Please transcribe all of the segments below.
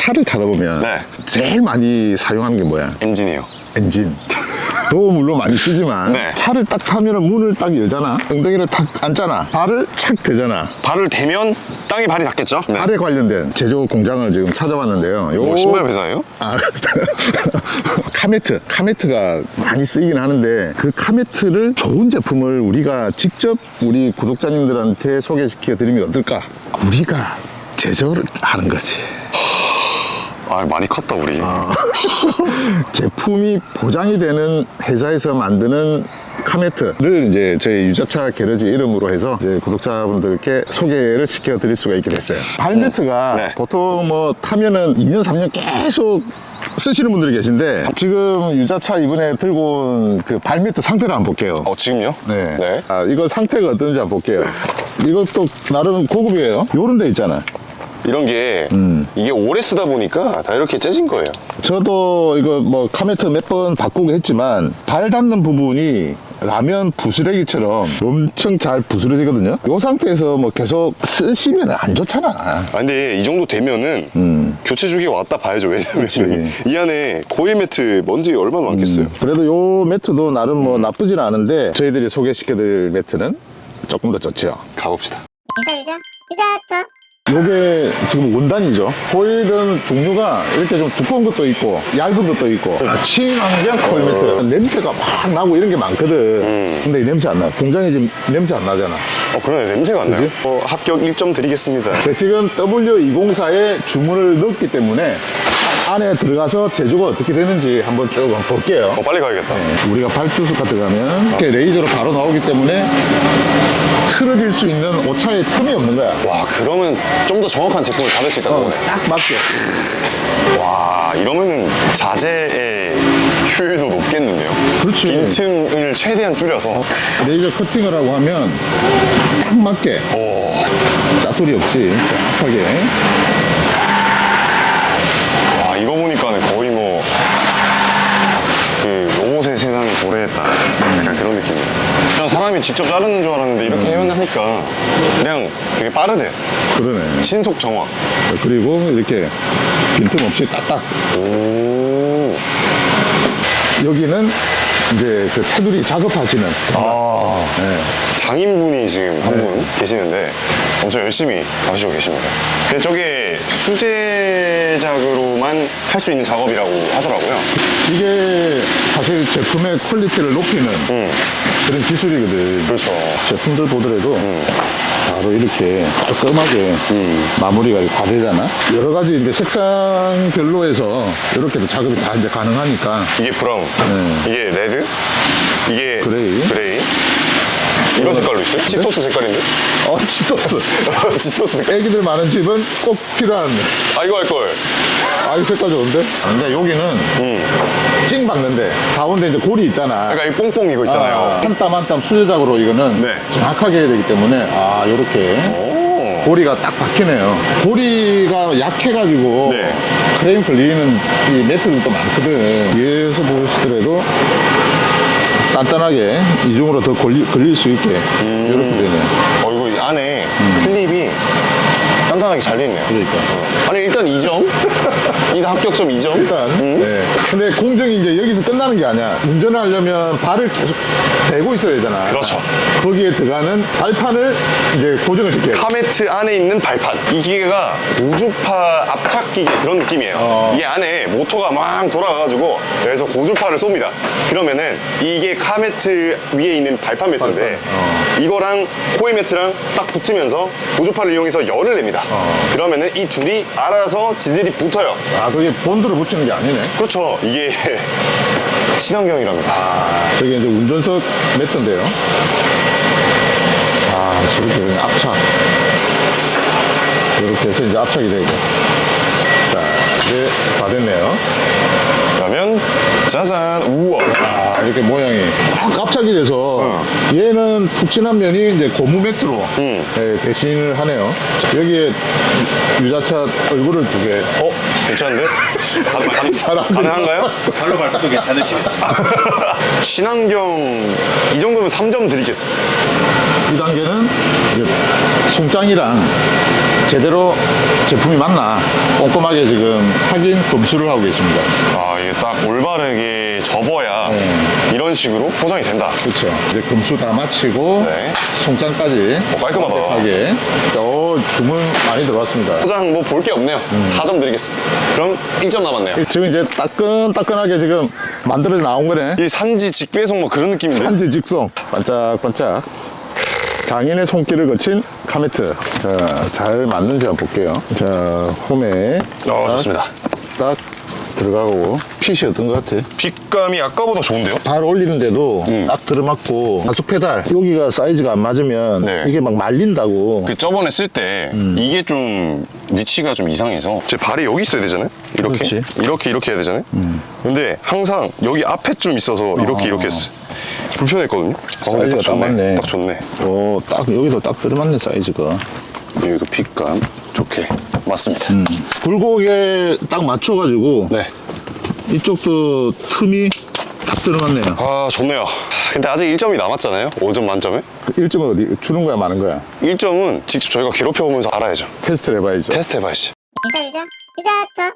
차를 타다 보면 네. 제일 많이 사용하는 게 뭐야? 엔진이에요. 엔진. 도 물론 많이 쓰지만 네. 차를 딱 타면 문을 딱 열잖아. 엉덩이를 탁 앉잖아. 발을 착 대잖아. 발을 대면 땅에 발이 닿겠죠? 네. 발에 관련된 제조 공장을 지금 찾아봤는데요. 요 뭐 신발 회사예요? 아, 카메트. 카메트가 많이 쓰이긴 하는데 그 카메트를 좋은 제품을 우리가 직접 우리 구독자님들한테 소개시켜 드리면 어떨까? 우리가 제조를 하는 거지. 아 많이 컸다 우리. 아. 제품이 보장이 되는 회사에서 만드는 카메트를 이제 저희 유자차 게러지 이름으로 해서 이제 구독자분들께 소개를 시켜 드릴 수가 있게 됐어요. 발매트가 네. 보통 뭐 타면은 2년, 3년 계속 쓰시는 분들이 계신데 지금 유자차 이번에 들고 온 그 발매트 상태를 한번 볼게요. 어 지금요? 네. 네. 아, 이거 상태가 어떤지 한번 볼게요. 이것도 나름 고급이에요. 요런 데 있잖아. 이런 게 음. 이게 오래 쓰다 보니까 다 이렇게 째진 거예요. 저도 이거 뭐 카메트 몇 번 바꾸고 했지만 발 닿는 부분이 라면 부스러기처럼 엄청 잘 부스러지거든요. 이 상태에서 뭐 계속 쓰시면 안 좋잖아. 아 근데 이 정도 되면은 음. 교체 주기가 왔다 봐야죠. 왜냐면. 이 안에 고일 매트 먼지 얼마나 많겠어요. 그래도 요 매트도 나름 뭐 나쁘진 않은데 저희들이 소개시켜드릴 매트는 조금 더 좋죠. 가봅시다. 유자 유자 유자 저 요게 지금 원단이죠. 코일은 종류가 이렇게 좀 두꺼운 것도 있고 얇은 것도 있고 친환경 코일 매트 냄새가 막 나고 이런 게 많거든. 근데 이 냄새 안 나. 공장에 지금 냄새 안 나잖아. 어 그러네 냄새가 안 나요. 그지? 어, 합격 1점 드리겠습니다. 네, 지금 W204에 주문을 넣었기 때문에 안에 들어가서 제조가 어떻게 되는지 한번 쭉 한번 볼게요. 어 빨리 가야겠다. 네, 우리가 발주스가 들어가면 이렇게 레이저로 바로 나오기 때문에 틀어질 수 있는 오차의 틈이 없는 거야. 와 그러면 좀 더 정확한 제품을 받을 수 있다는 어, 거네. 딱 맞게. 와 이러면은 자재의 효율도 높겠는데요. 그렇지. 빈틈을 최대한 줄여서. 레이저 커팅을 하고 하면 딱 맞게 오. 짜투리 없이 정확하게 와 이거 보니까는 거의 뭐 그 로봇의 세상에 도래했다. 약간 그런 느낌이에요. 전 사람이 직접 자르는 줄 알았는데 이렇게 해하니까 그냥 되게 빠르대. 그러네. 신속 정확 그리고 이렇게 빈틈 없이 딱딱. 오. 여기는 이제 그 테두리 작업하시는 아 네. 장인분이 지금 한 분 계시는데 엄청 열심히 가시고 계십니다 근데 저게 수제작으로만 할 수 있는 작업이라고 하더라고요 이게 사실 제품의 퀄리티를 높이는 음. 그런 기술이거든. 그렇죠 제품들 보더라도 바로 이렇게 깔끔하게 음. 마무리가 다 되잖아. 여러 가지 이제 색상별로 해서 이렇게도 작업이 다 이제 가능하니까 이게 브라운 이게 레드 이게 네. 그레이. 그레이 이런 색깔로 있어요? 치토스 색깔인데? 어 치토스. 치토스 색깔 애기들 많은 집은 꼭 필요한. 아 이거 할걸 아 이 색깔 좋은데? 근데 여기는 음. 찡 박는데 가운데 이제 골이 있잖아. 약간 이 뽕뽕 이거 있잖아요 한 땀 한 땀 수제작으로 이거는 네. 정확하게 해야 되기 때문에 아 요렇게 오. 고리가 딱 박히네요. 고리가 약해가지고 네. 크레임 걸리는 이 매트들도 많거든. 위에서 보시더라도 단단하게 이중으로 더 걸리, 걸릴 수 있게 음. 이렇게 되네. 어 이거 이 안에 클립이 단단하게 잘 돼 있네요 그러니까. 아니 일단 2점 이 합격점 2점 일단, 네. 근데 공정이 이제 여기서 끝나는 게 아니야. 운전을 하려면 발을 계속 대고 있어야 되잖아. 그렇죠. 거기에 들어가는 발판을 이제 고정을 시켜야 돼. 카메트 안에 있는 발판 이 기계가 고주파 압착 기계 그런 느낌이에요 어. 이게 안에 모터가 막 돌아가가지고 여기서 고주파를 쏩니다 그러면은 이게 카메트 위에 있는 발판 매트인데 발판, 어. 이거랑 코일 매트랑 딱 붙으면서 고주파를 이용해서 열을 냅니다 어. 그러면은 이 둘이 알아서 지들이 붙어요 아, 그게 본드로 붙이는 게 아니네. 그렇죠 이게 친환경이랍니다 아, 저게 이제 운전석 매트인데요. 아, 저렇게 그냥 압착. 이렇게 해서 이제 압착이 되고. 자, 이제 다 됐네요. 그러면 짜잔 우와 아, 이렇게 모양이 딱 압착이 돼서 얘는 푹신한 면이 이제 고무 매트로 음. 예, 대신을 하네요. 여기에 유자차 얼굴을 두 개. 어? 괜찮은데? 가, 가, 사람들이 가능한가요? 발로 밟아도 괜찮으시겠어요? 친환경 이 정도면 3점 드리겠습니다 이 단계는 이제 송장이랑 제대로 제품이 맞나 꼼꼼하게 지금 확인 검수를 하고 계십니다. 아 이게 딱 올바르게 접어야 이런 식으로 포장이 된다. 그렇죠. 이제 검수 다 마치고 네. 송장까지 어, 깔끔하다. 완벽하게. 어, 주문 많이 들어왔습니다. 포장 뭐 볼 게 없네요. 4점 드리겠습니다. 그럼 1점 남았네요. 지금 이제 따끈따끈하게 지금 만들어져 나온 거네. 이 산지 직배송 뭐 그런 느낌인데? 한지 직송 반짝반짝 장인의 손길을 거친 카메트 자, 잘 맞는지 한번 볼게요 자 홈에 어, 좋습니다. 딱 들어가고 핏이 어떤 것 같아? 핏감이 아까보다 좋은데요? 발 올리는데도 음. 딱 들어맞고 가속 페달 여기가 사이즈가 안 맞으면 네. 이게 막 말린다고 그 저번에 쓸때 음. 이게 좀 위치가 좀 이상해서 제 발이 여기 있어야 되잖아요 이렇게 그렇지. 음. 이렇게 이렇게 해야 되잖아요 근데 항상 여기 앞에 좀 있어서 이렇게 이렇게 했어요 불편했거든요 어, 근데 사이즈가 딱 좋네 딱 맞네. 딱 좋네 어, 딱 여기도 딱 들어맞네 사이즈가 여기도 핏감. 좋게. 맞습니다. 음. 굴곡에 딱 맞춰가지고 네. 이쪽도 틈이 딱 들어맞네요. 아 좋네요. 근데 아직 1점이 남았잖아요? 5점 만점에? 1점은 어디 주는 거야 마는 거야? 1점은 직접 저희가 괴롭혀보면서 알아야죠. 테스트를 해봐야죠. 테스트 해봐야지. 유자 유자 유자죠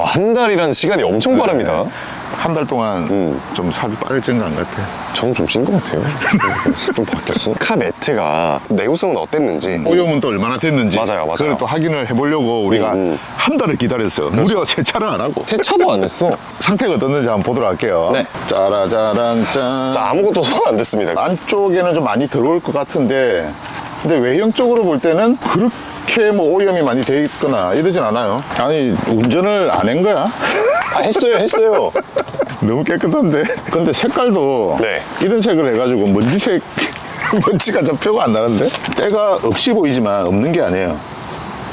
아, 한 달이라는 시간이 엄청 빠릅니다 한 달 동안 음. 좀 살이 빠질진 것 같아. 저는 좀 찐 것 같아요 좀 바뀌었어 카 매트가 내구성은 어땠는지 오염은 또 얼마나 됐는지. 맞아요, 맞아요. 그걸 또 확인을 해보려고 우리가 음, 음. 한 달을 기다렸어요. 무려 세차를 안 하고. 세차도 안 했어 상태가 어떻는지 한번 보도록 할게요. 네. 짜라짜란 짠. 자 아무것도 손안 댔습니다 안쪽에는 좀 많이 들어올 것 같은데, 근데 외형적으로 볼 때는 그렇게 뭐 오염이 많이 돼 있거나 이러진 않아요. 아니, 운전을 안 한 거야? 아 했어요 했어요 너무 깨끗한데? 근데 색깔도 네. 이런 색을 해가지고 먼지색, 먼지가 좀 표가 안 나는데? 때가 없이 보이지만 없는 게 아니에요.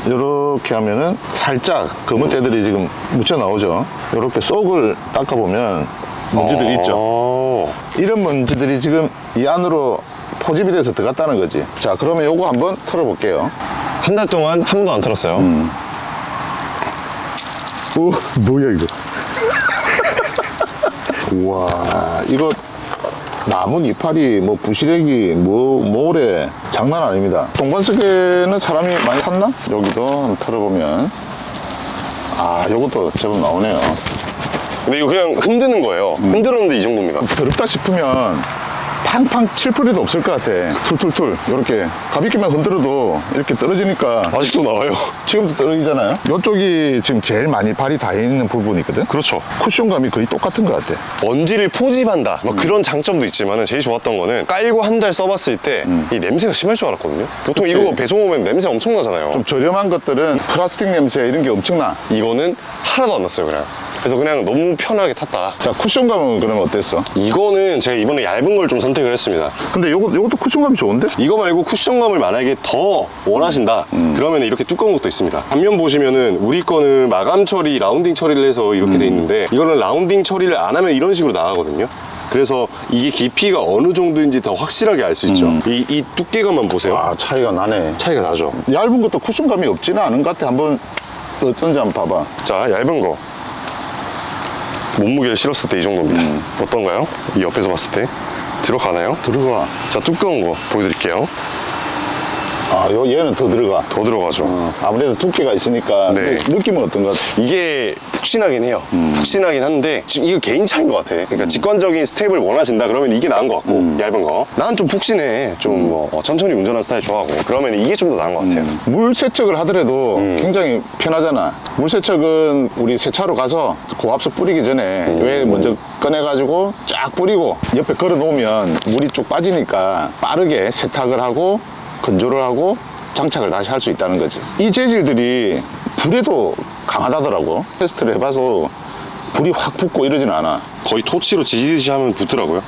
이렇게 하면은 살짝 검은 때들이 지금 묻혀 나오죠. 이렇게 속을 닦아보면 먼지들이 있죠. 어. 이런 먼지들이 지금 이 안으로 포집이 돼서 들어갔다는 거지. 자, 그러면 요거 한번 털어볼게요. 한 달 동안 한 번도 안 털었어요 오, 뭐야, 이거. 우와, 이거 나무 이파리, 뭐 부시래기, 뭐 모래 장난 아닙니다. 동반석에는 사람이 많이 탔나? 여기도 한번 털어보면 아, 요것도 제법 나오네요. 근데 이거 그냥 흔드는 거예요 흔들었는데 이 정도입니다 더럽다 싶으면 팡팡 칠 필요도 없을 것 같아. 툴툴툴 이렇게 가볍게만 흔들어도 이렇게 떨어지니까 아직도 나와요 지금도 떨어지잖아요. 이쪽이 지금 제일 많이 발이 다 있는 부분이거든. 그렇죠 쿠션감이 거의 똑같은 것 같아. 먼지를 포집한다 뭐 그런 장점도 있지만 제일 좋았던 거는 깔고 한 달 써봤을 때이 냄새가 심할 줄 알았거든요 보통 그치. 이거 배송 오면 냄새 엄청 나잖아요 좀 저렴한 것들은 플라스틱 냄새 이런 게 엄청나. 이거는 하나도 안 났어요 그냥 그래서 그냥 너무 편하게 탔다. 자 쿠션감은 그러면 어땠어? 이거는 제가 이번에 얇은 걸 좀 선택을 했습니다. 근데 요거 요것도 쿠션감이 좋은데? 이거 말고 쿠션감을 만약에 더 원하신다 그러면 이렇게 두꺼운 것도 있습니다. 반면 보시면은 우리 거는 마감 처리 라운딩 처리를 해서 이렇게 돼 있는데 이거는 라운딩 처리를 안 하면 이런 식으로 나가거든요. 그래서 이게 깊이가 어느 정도인지 더 확실하게 알 수 있죠. 이, 이 두께감만 보세요. 아 차이가 나네. 차이가 나죠. 얇은 것도 쿠션감이 없지는 않은 것 같아. 한번 어떤지 한번 봐봐. 자 얇은 거 몸무게를 실었을 때 이 정도입니다 어떤가요? 이 옆에서 봤을 때 들어가나요? 들어가. 자 두꺼운 거 보여드릴게요 아, 요 얘는 더 들어가. 더 들어가죠 어, 아무래도 두께가 있으니까 네. 근데 느낌은 어떤 것 같아? 이게 푹신하긴 해요. 푹신하긴 한데 지금 이거 개인 차인 것 같아. 그러니까 직관적인 스텝을 원하신다 그러면 이게 나은 것 같고 얇은 거. 난 좀 푹신해. 좀 뭐, 어, 천천히 운전하는 스타일 좋아하고 그러면 이게 좀 더 나은 것 같아요. 물 세척을 하더라도 굉장히 편하잖아. 물 세척은 우리 세차로 가서 고압수 뿌리기 전에 왜 먼저 꺼내가지고 쫙 뿌리고 옆에 걸어 놓으면 물이 쭉 빠지니까 빠르게 세탁을 하고 건조를 하고 장착을 다시 할 수 있다는 거지. 이 재질들이 불에도 강하다더라고. 테스트를 해봐서 불이 확 붙고 이러진 않아. 거의 토치로 지지듯이 하면 붙더라고요.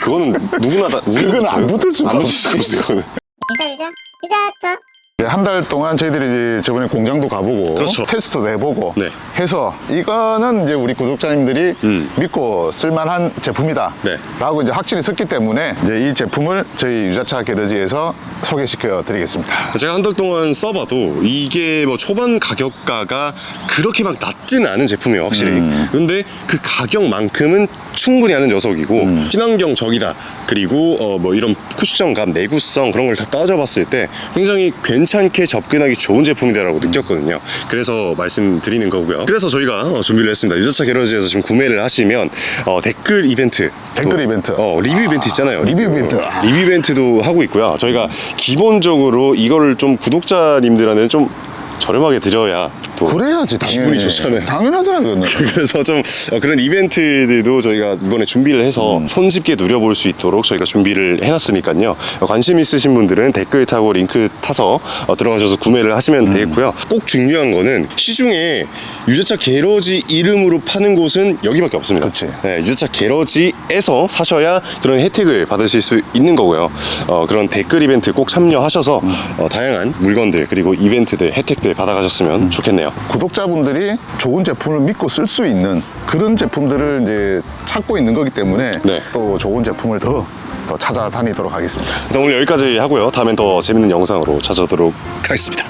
그거는 누구나 다 그건 안. 붙을 수가 안 붙을 수가 없어 그거는. 유자 유자 유자죠 한 달 동안 저희들이 저번에 공장도 가보고 그렇죠. 테스트도 해보고 네. 해서 이거는 이제 우리 구독자님들이 음. 믿고 쓸만한 제품이다 네. 라고 이제 확신이 섰기 때문에 이제 이 제품을 저희 유자차 게러지에서 소개시켜 드리겠습니다 제가 한 달 동안 써봐도 이게 뭐 초반 가격가가 그렇게 막 낮지는 않은 제품이에요 확실히 근데 그 가격만큼은 충분히 하는 녀석이고 친환경 적이다 그리고 어 뭐 이런 쿠션감 내구성 그런 걸 다 따져봤을 때 굉장히 괜찮은 괜찮게 접근하기 좋은 제품이다라고 느꼈거든요. 그래서 말씀드리는 거고요. 그래서 저희가 어, 준비를 했습니다. 유자차 게러지에서 지금 구매를 하시면 어, 댓글 이벤트 댓글 또, 이벤트. 어, 리뷰 이벤트 있잖아요. 리뷰 이벤트. 어, 리뷰 이벤트도 하고 있고요. 저희가 기본적으로 이거를 좀 구독자님들한테 좀 저렴하게 드려야 또 그래야지 당연히 기분이 좋잖아요. 당연하잖아요 그거는 그래서 좀 어, 그런 이벤트들도 저희가 이번에 준비를 해서 손쉽게 누려볼 수 있도록 저희가 준비를 해놨으니까요. 어, 관심 있으신 분들은 댓글 타고 링크 타서 어, 들어가셔서 구매를 하시면 되겠고요. 꼭 중요한 거는 시중에 유자차 게러지 이름으로 파는 곳은 여기밖에 없습니다. 그치. 네, 유자차 게러지에서 사셔야 그런 혜택을 받으실 수 있는 거고요. 어, 그런 댓글 이벤트 꼭 참여하셔서 어, 다양한 물건들 그리고 이벤트들 혜택들 받아가셨으면 좋겠네 요. 구독자분들이 좋은 제품을 믿고 쓸 수 있는 그런 제품들을 이제 찾고 있는 거기 때문에 네. 또 좋은 제품을 더, 더 찾아다니도록 하겠습니다. 일단 오늘 여기까지 하고요. 다음엔 더 재밌는 영상으로 찾아오도록 하겠습니다.